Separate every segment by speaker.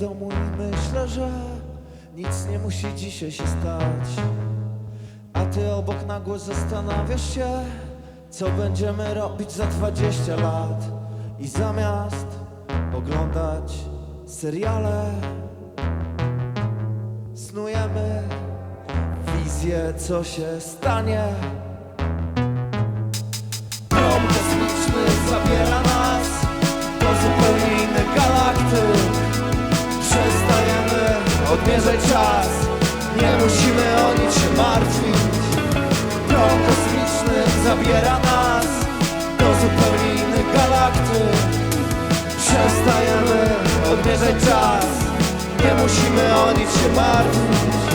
Speaker 1: domu i myślę, że nic nie musi dzisiaj się stać. A ty obok nagło zastanawiasz się, co będziemy robić za 20 lat. I zamiast oglądać seriale, snujemy wizję, co się stanie. Prom kosmiczny zabiera nas do zupełnie innych galaktyk. Odmierzać czas, nie musimy o nic się martwić. Prom kosmiczny zabiera nas do zupełnie innych galaktyk. Przestajemy odmierzać czas, nie musimy o nic się martwić.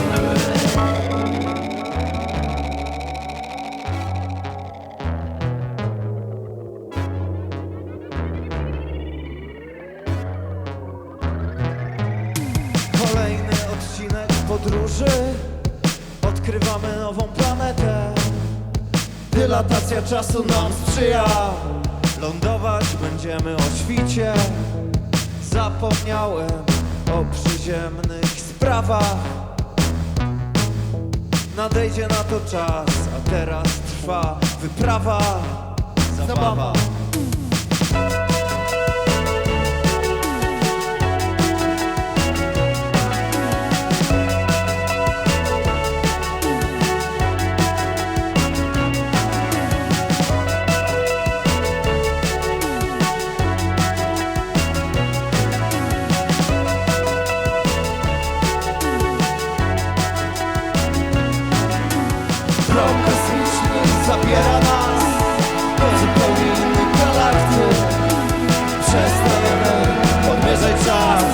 Speaker 1: Odkrywamy nową planetę. Dylatacja czasu nam sprzyja. Lądować będziemy o świcie. Zapomniałem o przyziemnych sprawach. Nadejdzie na to czas, a teraz trwa wyprawa. Zabawa Prom kosmiczny zabiera nas. Do zupełnie innych galaktyk. Przestajemy odmierzać czas.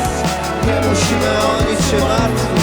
Speaker 1: Nie musimy o nic się martwić